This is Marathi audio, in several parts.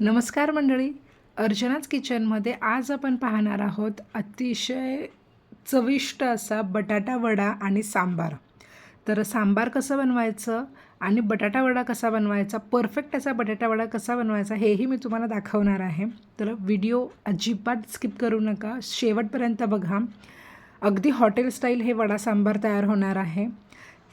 नमस्कार मंडळी. अर्चनाच किचनमध्ये आज आपण पाहणार आहोत अतिशय चविष्ट असा बटाटा वडा आणि सांबार. तर सांबार कसं बनवायचं आणि बटाटा वडा कसा बनवायचा परफेक्ट असा बटाटा वडा कसा बनवायचा हेही मी तुम्हाला दाखवणार आहे. तर व्हिडिओ अजिबात स्किप करू नका. शेवटपर्यंत बघा. अगदी हॉटेल स्टाईल हे वडा सांबार तयार होणार आहे.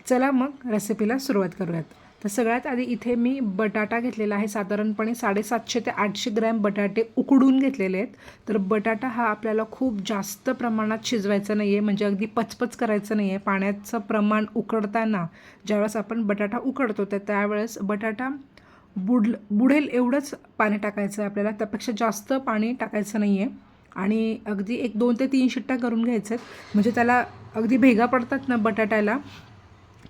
चला मग रेसिपीला सुरुवात करूयात. तर सगळ्यात आधी इथे मी बटाटा घेतलेला आहे. साधारणपणे साडेसातशे ते आठशे ग्रॅम बटाटे उकडून घेतलेले आहेत. तर बटाटा हा आपल्याला खूप जास्त प्रमाणात शिजवायचा नाही आहे म्हणजे अगदी पचपच करायचं नाही आहे पाण्याचं प्रमाण उकडताना ज्यावेळेस आपण बटाटा उकडतो तर त्यावेळेस बटाटा बुड बुडेल एवढंच पाणी टाकायचं आहे आपल्याला. त्यापेक्षा जास्त पाणी टाकायचं नाही आहे आणि अगदी एक दोन ते तीन शिट्ट्या करून घ्यायच्या आहेत म्हणजे त्याला अगदी भेगा पडतात ना बटाट्याला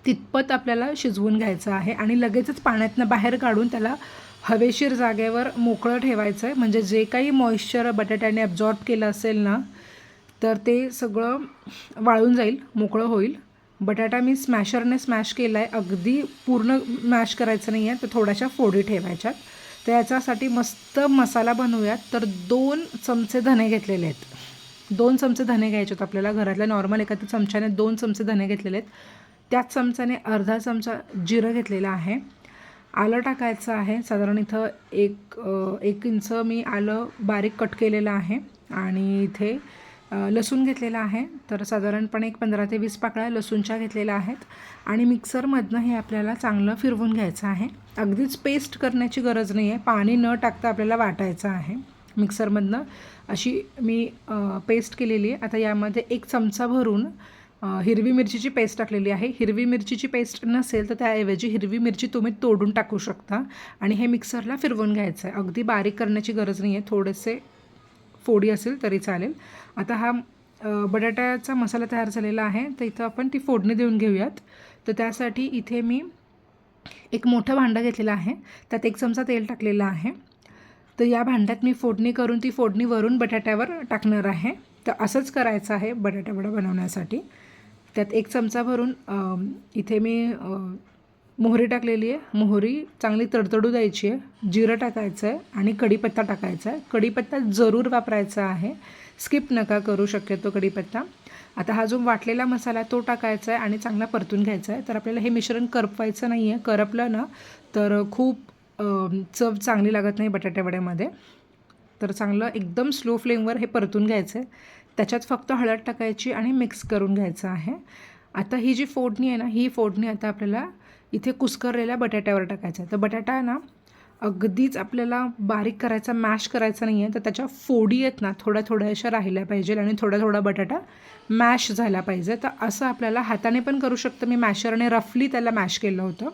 तितपत आपल्याला शिजवून घ्यायचं आहे आणि लगेचच पाण्यातनं बाहेर काढून त्याला हवेशीर जागेवर मोकळं ठेवायचं आहे. म्हणजे जे काही मॉइश्चर बटाट्याने ॲब्झॉर्ब केलं असेल ना तर ते सगळं वाळून जाईल मोकळं होईल. बटाटा मी स्मॅशरने स्मॅश केला आहे अगदी पूर्ण मॅश करायचं नाही आहे तर थोड्याशा फोडी ठेवायच्यात. तर याच्यासाठी मस्त मसाला बनवूयात. तर दोन चमचे धने घेतलेले आहेत. दोन चमचे धने घ्यायचे आहेत आपल्याला. घरातल्या नॉर्मल एखाद्या चमच्याने दोन चमचे धने घेतलेले आहेत. त्याच चमचाने अर्धा चमचा जिरं घेतलेलं आहे. आलं टाकायचं आहे. साधारण इथं एक एक इंच मी आलं बारीक कट केलेलं आहे आणि इथे लसूण घेतलेला आहे. तर साधारणपणे एक पंधरा ते वीस पाकळ्या लसूणच्या घेतलेल्या आहेत आणि मिक्सरमधनं हे आपल्याला चांगलं फिरवून घ्यायचं आहे. अगदीच पेस्ट करण्याची गरज नाही आहे पाणी न टाकता आपल्याला वाटायचं आहे. मिक्सरमधनं अशी मी पेस्ट केलेली आहे. आता यामध्ये एक चमचा भरून हिरवी मिरचीची पेस्ट टाकलेली आहे. हिरवी मिरचीची पेस्ट नसेल तर त्याऐवजी हिरवी मिरची तुम्ही तोडून टाकू शकता आणि हे मिक्सरला फिरवून घ्यायचं आहे. अगदी बारीक करण्याची गरज नाही आहे थोडेसे फोडी असेल तरी चालेल. आता हा बटाट्याचा मसाला तयार झालेला आहे. तर इथं आपण ती फोडणी देऊन घेऊयात. तर त्यासाठी इथे मी एक मोठं भांडं घेतलेलं आहे. त्यात एक चमचा तेल टाकलेलं आहे. तर या भांड्यात मी फोडणी करून ती फोडणी वरून बटाट्यावर टाकणार आहे. तर असंच करायचं आहे बटाटा वडा बनवण्यासाठी. त्यात एक चमचा भरून इथे मी मोहरी टाकलेली आहे. मोहरी चांगली तडतडू द्यायची आहे. जिरं टाकायचं आहे आणि कढीपत्ता टाकायचा आहे कढीपत्ता जरूर वापरायचा आहे. स्किप नका करू शक्यतो कढीपत्ता. आता हा जो वाटलेला मसाला आहे तो टाकायचा आहे आणि चांगला परतून घ्यायचा आहे तर आपल्याला हे मिश्रण करपवायचं नाही आहे करपलं ना तर खूप चव चांगली लागत नाही बटाट्यावड्यामध्ये. तर चांगलं एकदम स्लो फ्लेमवर हे परतून घ्यायचं आहे त्याच्यात फक्त हळद टाकायची आणि मिक्स करून घ्यायचं आहे. आता ही जी फोडणी आहे ना ही फोडणी आता आपल्याला इथे कुस्करलेल्या बटाट्यावर टाकायचं आहे. तर बटाटा ना अगदीच आपल्याला बारीक करायचा मॅश करायचा नाही आहे तर त्याच्या फोडी आहेत ना थोड्या थोड्या अशा राहिल्या पाहिजे आणि थोडा थोडा बटाटा मॅश झाला पाहिजे. तर असं आपल्याला हाताने पण करू शकतं. मी मॅशरने रफली त्याला मॅश केलं होतं.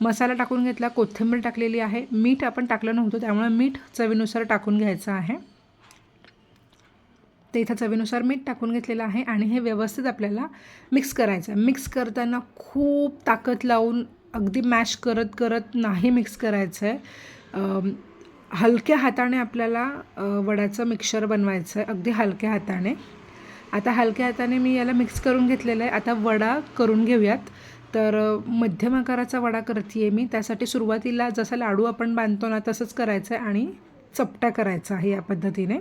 मसाला टाकून घेतला कोथिंबीर टाकलेली आहे. मीठ आपण टाकलं नव्हतं त्यामुळे मीठ चवीनुसार टाकून घ्यायचं आहे. ते इथं चवीनुसार मीठ टाकून घेतलेलं आहे आणि हे व्यवस्थित आपल्याला मिक्स करायचं आहे. मिक्स करताना खूप ताकद लावून अगदी मॅश करत करत नाही मिक्स करायचं आहे. हलक्या हाताने आपल्याला वड्याचं मिक्सर बनवायचं आहे अगदी हलक्या हाताने. आता हलक्या हाताने मी याला मिक्स करून घेतलेलं आहे. आता वडा करून घेऊयात. तर मध्यम आकाराचा वडा करते आहे मी. त्यासाठी सुरुवातीला जसा लाडू आपण बांधतो ना तसंच करायचं आहे आणि चपटा करायचा आहे या पद्धतीने.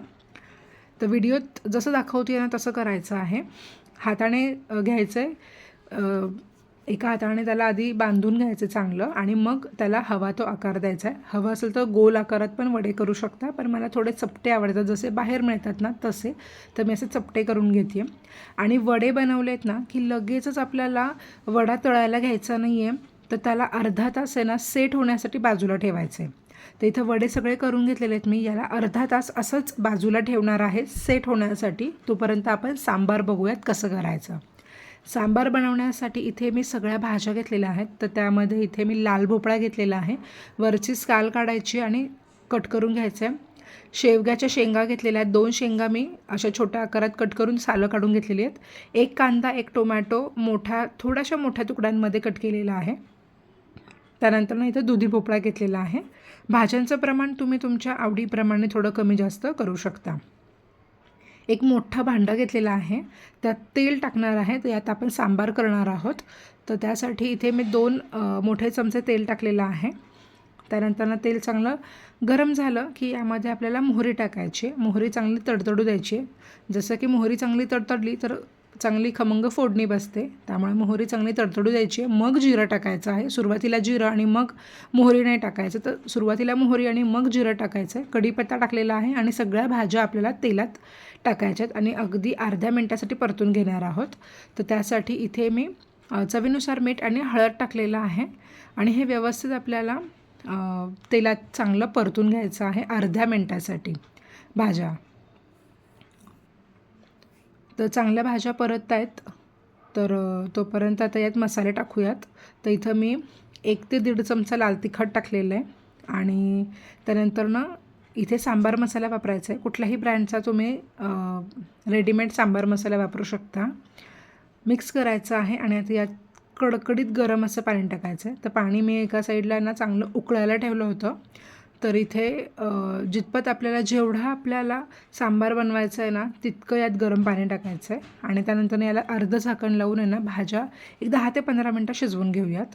तर व्हिडिओत जसं दाखवते ना तसं करायचं आहे. हाताने घ्यायचं आहे एका हाताने त्याला आधी बांधून घ्यायचं चांगलं आणि मग त्याला हवा तो आकार द्यायचा आहे. हवा असेल तर गोल आकारात पण वडे करू शकता पण मला थोडे चपटे आवडतात. जसे बाहेर मिळतात ना तसे. तर मी असे चपटे करून घेते आणि वडे बनवलेत ना की लगेचच आपल्याला वडा तळायला घ्यायचा नाही आहे तर त्याला अर्धा तास आहे ना सेट होण्यासाठी बाजूला ठेवायचं आहे तर इथं वडे सगळे करून घेतलेले आहेत मी. याला अर्धा तास असंच बाजूला ठेवणार आहे सेट होण्यासाठी. तोपर्यंत आपण सांबार बघूयात कसं करायचं. सांबार बनवण्यासाठी इथे मी सगळ्या भाज्या घेतलेल्या आहेत. तर त्यामध्ये इथे मी लाल भोपळा घेतलेला आहे. वरची स्काल काढायची आणि कट करून घ्यायचं. आहे शेवग्याच्या शेंगा घेतलेल्या आहेत. दोन शेंगा मी अशा छोट्या आकारात कट करून सालं काढून घेतलेली आहेत. एक कांदा एक टोमॅटो मोठ्या थोड्याशा मोठ्या तुकड्यांमध्ये कट केलेला आहे. त्यानंतर ना इथं दुधी भोपळा घेतलेला आहे. भाज्यांचं प्रमाण तुम्ही तुमच्या आवडीप्रमाणे थोडं कमी जास्त करू शकता. एक मोठा भांडा घेतलेला आहे. त्यात तेल टाकणार आहे. तर यात आपण सांबार करणार आहोत. तर त्यासाठी इथे मी दोन मोठे चमचे तेल टाकलेलं आहे. त्यानंतर तेल चांगलं गरम झालं की यामध्ये आपल्याला मोहरी टाकायची. मोहरी चांगली तडतडू द्यायची. जसं की मोहरी चांगली तडतडली तर चांगली खमंग फोडणी बसते. त्यामुळे मोहरी चांगली तडतडू द्यायची आहे. मग जिरं टाकायचं आहे. सुरुवातीला जिरं आणि मग मोहरी नाही टाकायचं. तर सुरुवातीला मोहरी आणि मग जिरं टाकायचं आहे. कढीपत्ता टाकलेला आहे आणि सगळ्या भाज्या आपल्याला तेलात टाकायच्यात आणि अगदी अर्ध्या मिनटासाठी परतून घेणार आहोत. तर त्यासाठी इथे मी चवीनुसार मीठ आणि हळद टाकलेलं आहे. आणि हे व्यवस्थित आपल्याला तेलात चांगलं परतून घ्यायचं आहे. अर्ध्या मिनटासाठी. भाज्या. तर चांगल्या भाज्या परत आहेत. तर तोपर्यंत आता यात मसाले टाकूयात. तर इथं मी एक ते दीड चमचा लाल तिखट टाकलेलं आहे. आणि त्यानंतर ना इथे सांबार मसाला वापरायचा आहे. कुठल्याही ब्रँडचा तुम्ही रेडीमेड सांबार मसाला वापरू शकता. मिक्स करायचं आहे आणि आता यात कडकडीत गरम असं पाणी टाकायचं आहे. तर पाणी मी एका साईडला ना चांगलं उकळायला ठेवलं होतं. तर इथे जितपत आपल्याला जेवढा आपल्याला सांबार बनवायचं आहे ना तितकं यात गरम पाणी टाकायचं आहे. आणि त्यानंतर याला अर्धं झाकण लावून आहे ना भाज्या एक दहा ते पंधरा मिनटं शिजवून घेऊयात.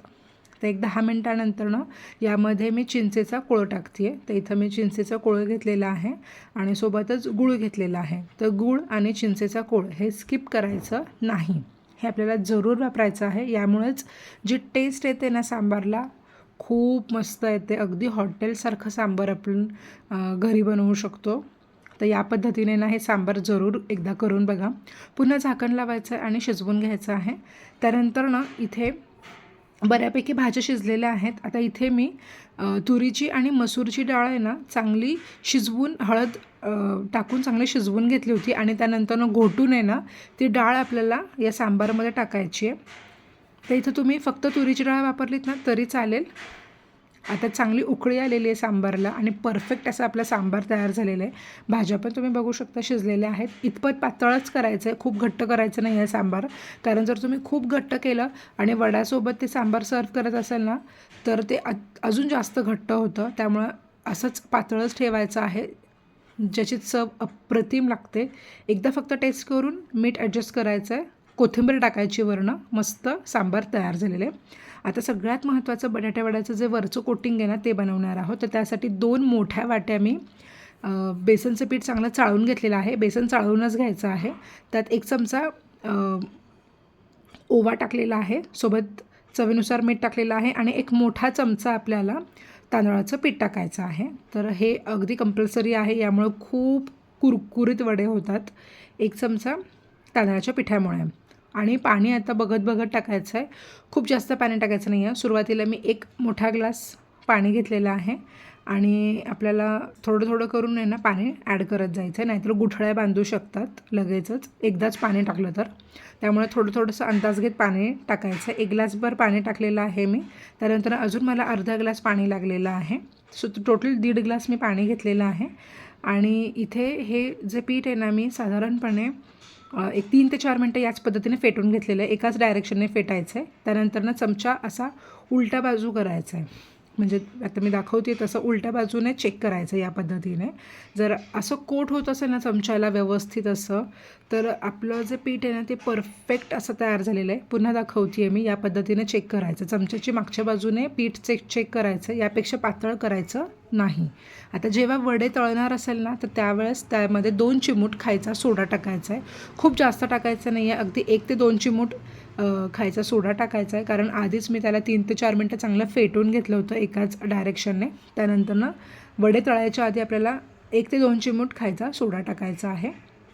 तर एक दहा मिनटानंतर ना यामध्ये मी चिंचेचा कोळ टाकते आहे तर इथं मी चिंचेचा कोळ घेतलेला आहे आणि सोबतच गूळ घेतलेला आहे. तर गूळ आणि चिंचेचा कोळ हे स्किप करायचं नाही. हे आपल्याला जरूर वापरायचं आहे. यामुळेच जी टेस्ट येते ना सांबारला खूप मस्त येते अगदी हॉटेलसारखं सांबार आपण घरी बनवू शकतो. तर या पद्धतीने ना हे सांबार जरूर एकदा करून बघा. पुन्हा झाकण लावायचं आहे आणि शिजवून घ्यायचं आहे. त्यानंतर ना इथे बऱ्यापैकी भाज्या शिजलेल्या आहेत. आता इथे मी तुरीची आणि मसूरची डाळ आहे ना चांगली शिजवून हळद टाकून चांगली शिजवून घेतली होती. आणि त्यानंतरनं घोटून आहे ना ती डाळ आपल्याला या सांबारमध्ये टाकायची आहे. तर इथं तुम्ही फक्त तुरीची डाळ वापरलीत ना तरी चालेल. आता चांगली उकळी आलेली आहे सांबारला आणि परफेक्ट असं आपलं सांबार तयार झालेलं आहे. भाज्या पण तुम्ही बघू शकता शिजलेल्या आहेत. इतपत पातळच करायचं आहे खूप घट्ट करायचं नाही आहे सांबार. कारण जर तुम्ही खूप घट्ट केलं आणि वड्यासोबत ते सांबार सर्व करत असाल ना तर ते अजून जास्त घट्ट होतं. त्यामुळं असंच पातळच ठेवायचं आहे. ज्याची चव अप्रतिम लागते. एकदा फक्त टेस्ट करून मीठ ॲडजस्ट करायचं आहे कोथिंबीर टाकायची वरणं मस्त सांबार तयार झालेले. आता सगळ्यात महत्त्वाचं बटाट्यावड्याचं जे वरचं कोटिंग आहे ना ते बनवणार आहोत. तर त्यासाठी दोन मोठ्या वाट्या मी बेसनचं पीठ चांगलं चाळून घेतलेलं आहे. बेसन चाळूनच घ्यायचं आहे. त्यात एक चमचा ओवा टाकलेला आहे. सोबत चवीनुसार मीठ टाकलेलं आहे आणि एक मोठा चमचा आपल्याला तांदळाचं पीठ टाकायचं आहे. तर हे अगदी कंपल्सरी आहे. यामुळं खूप कुरकुरीत वडे होतात. एक चमचा तांदळाच्या पिठामुळे. आणि पाणी आता बघत बघत टाकायचं आहे. खूप जास्त पाणी टाकायचं नाही आहे सुरुवातीला मी एक मोठा ग्लास पाणी घेतलेलं आहे. आणि आपल्याला थोडं थोडं करून आहे ना पाणी ॲड करत जायचं आहे नाहीतर गुठळ्या बांधू शकतात लगेचच. एकदाच पाणी टाकलं तर. त्यामुळे थोडं थोडंसं अंदाज घेत पाणी टाकायचं एक ग्लासभर पाणी टाकलेलं आहे मी. त्यानंतर अजून मला अर्धा ग्लास पाणी लागलेलं आहे. सो टोटल दीड ग्लास मी पाणी घेतलेलं आहे. आणि इथे हे जे पीठ आहे ना मी साधारणपणे एक तीन ते चार मिनटं याच पद्धतीने फेटून घेतलेलं आहे. एकाच डायरेक्शनने फेटायचं आहे त्यानंतर ना चमचा असा उलटा बाजू करायचा आहे म्हणजे आता मी दाखवते तसं उलट्या बाजूने चेक करायचं या पद्धतीने. जर असं कोट होत असेल ना चमच्याला व्यवस्थित असं तर आपलं जे पीठ आहे ना ते परफेक्ट असं तयार झालेलं आहे. पुन्हा दाखवते मी या पद्धतीने चेक करायचं. चमच्याची मागच्या बाजूने पीठ चेक चेक करायचं. यापेक्षा पातळ करायचं नाही. आता जेव्हा वडे तळणार असेल ना तर त्यावेळेस त्यामध्ये दोन चिमूट खायचा सोडा टाकायचा आहे. खूप जास्त टाकायचं नाही आहे अगदी एक ते दोन चिमूट खायचा सोडा टाकायचा आहे. कारण आधीच मी त्याला तीन ते चार मिनटं चांगलं फेटून घेतलं होतं एकाच डायरेक्शनने त्यानंतर ना वडे तळायच्या आधी आपल्याला एक ते दोन चिमूट खायचा सोडा टाकायचा आहे.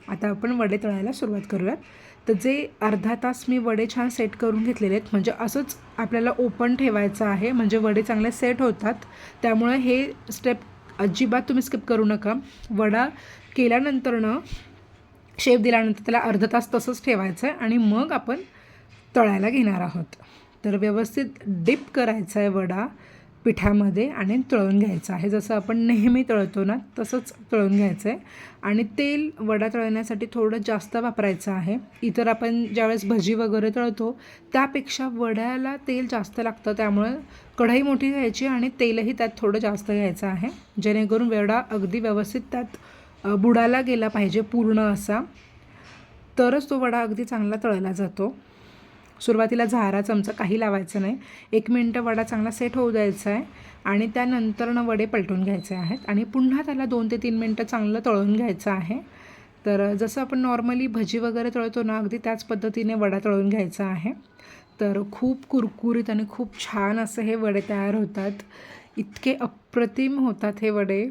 आता आपण वडे तळायला सुरुवात करूयात. तर जे अर्धा तास मी वडे छान सेट करून घेतलेले आहेत म्हणजे असंच आपल्याला ओपन ठेवायचं आहे म्हणजे वडे चांगले सेट होतात. त्यामुळे हे स्टेप अजिबात तुम्ही स्किप करू नका. वडा केल्यानंतरनं शेप दिल्यानंतर त्याला अर्धा तास तसंच ठेवायचं आहे. आणि मग आपण तळायला घेणार आहोत. तर व्यवस्थित डिप करायचा आहे वडा पिठामध्ये आणि तळून घ्यायचा आहे. जसं आपण नेहमी तळतो ना तसंच तळून घ्यायचं आहे आणि तेल वडा तळण्यासाठी थोडं जास्त वापरायचं आहे. इतर आपण ज्यावेळेस भजी वगैरे तळतो त्यापेक्षा वड्याला तेल जास्त लागतं. त्यामुळं कढई मोठी घ्यायची आणि तेलही त्यात थोडं जास्त घ्यायचं आहे. जेणेकरून वडा अगदी व्यवस्थित त्यात बुडाला गेला पाहिजे पूर्ण असा. तरच तो वडा अगदी चांगला तळला जातो. सुरुवातीला झारा चमचा काही लावायचं नाही. एक मिनटं वडा चांगला सेट होऊ द्यायचा आहे आणि त्यानंतरनं वडे पलटून घ्यायचे आहेत आणि पुन्हा त्याला दोन ते तीन मिनटं चांगलं तळून घ्यायचं आहे. तर जसं आपण नॉर्मली भजी वगैरे तळतो ना अगदी त्याच पद्धतीने वडा तळून घ्यायचा आहे. तर खूप कुरकुरीत आणि खूप छान असं हे वडे तयार होतात. इतके अप्रतिम होतात हे वडे.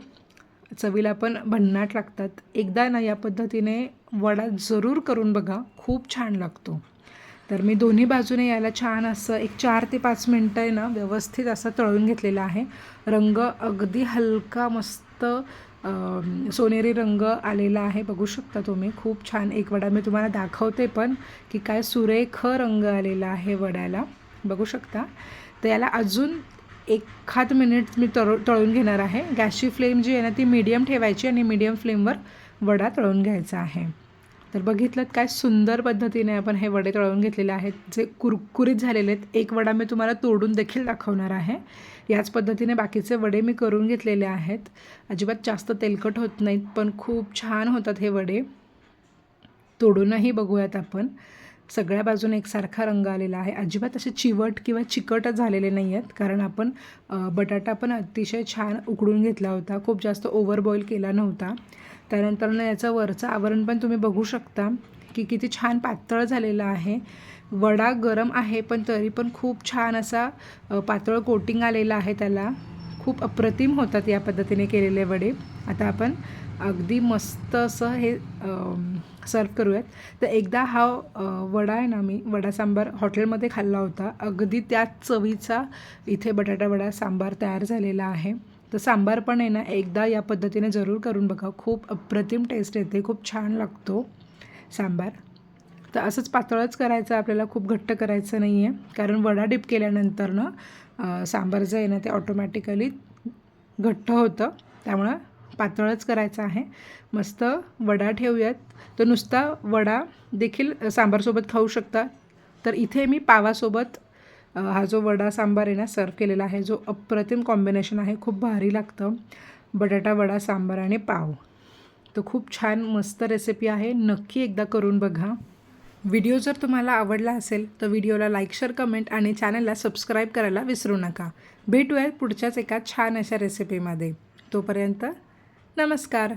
चवीला पण भन्नाट लागतात. एकदा ना या पद्धतीने वडा जरूर करून बघा. खूप छान लागतो. तर मी दोन्ही बाजूने याला छान असं एक चार ते पाच मिनटं आहे ना व्यवस्थित असं तळून घेतलेलं आहे. रंग अगदी हलका मस्त सोनेरी रंग आलेला आहे. बघू शकता तुम्ही खूप छान. एक वडा मी तुम्हाला दाखवते पण की काय सुरेख रंग आलेला आहे वड्याला. बघू शकता. तर याला अजून एखाद मिनिट मी तळ तळून घेणार आहे. गॅसची फ्लेम जी आहे ना ती मीडियम ठेवायची आणि मीडियम फ्लेमवर वडा तळून घ्यायचा आहे. तर बघितलं काय सुंदर पद्धतीने आपण हे वडे तळून घेतलेले आहेत. जे कुरकुरीत झालेले आहेत. एक वडा मी तुम्हाला तोडून देखील दाखवणार आहे. याच पद्धतीने बाकीचे वडे मी करून घेतलेले आहेत. अजिबात जास्त तेलकट होत नाहीत पण खूप छान होतात हे वडे. तोडूनही बघूयात आपण. सगळ्या बाजूने एकसारखा रंग आलेला आहे. अजिबात असे चिवट किंवा चिकट झालेले नाही आहेत कारण आपण बटाटा पण अतिशय छान उकडून घेतला होता. खूप जास्त ओव्हर बॉईल केला नव्हता. त्यानंतरनं याचं वरचं आवरण पण तुम्ही बघू शकता की किती छान पातळ झालेलं आहे. वडा गरम आहे पण तरी पण खूप छान असा पातळ कोटिंग आलेला आहे त्याला. खूप अप्रतिम होतात या पद्धतीने केलेले वडे. आता आपण अगदी मस्त असं हे सर्व करूयात. तर एकदा हा वडा आहे ना मी वडा सांबार हॉटेलमध्ये खाल्ला होता. अगदी त्याच चवीचा इथे बटाटा वडा सांबार तयार झालेला आहे. तर सांबार पण आहे ना एकदा या पद्धतीने जरूर करून बघा. खूप अप्रतिम टेस्ट येते खूप छान लागतो सांबार. तर असंच पातळच करायचं आपल्याला खूप घट्ट करायचं नाही आहे कारण वडा डिप केल्यानंतर ना सांबार जे आहे ना ते ऑटोमॅटिकली घट्ट होतं. त्यामुळं पातळच करायचं आहे. मस्त वडा ठेवूयात. तर नुसता वडा देखील सांबारसोबत खाऊ शकता. तर इथे मी पावासोबत हा जो वडा सांबार आहे ना सर्व केलेला आहे जो अप्रतिम कॉम्बिनेशन आहे खूप भारी लागतं. बटाटा वडा सांबार आणि पाव. तर खूप छान मस्त रेसिपी आहे. नक्की एकदा करून बघा. व्हिडिओ जर तुम्हाला आवडला असेल तर व्हिडिओला लाईक शेअर कमेंट आणि चॅनलला सबस्क्राईब करायला विसरू नका. भेटूया पुढच्याच एका छान अशा रेसिपीमध्ये तोपर्यंत नमस्कार.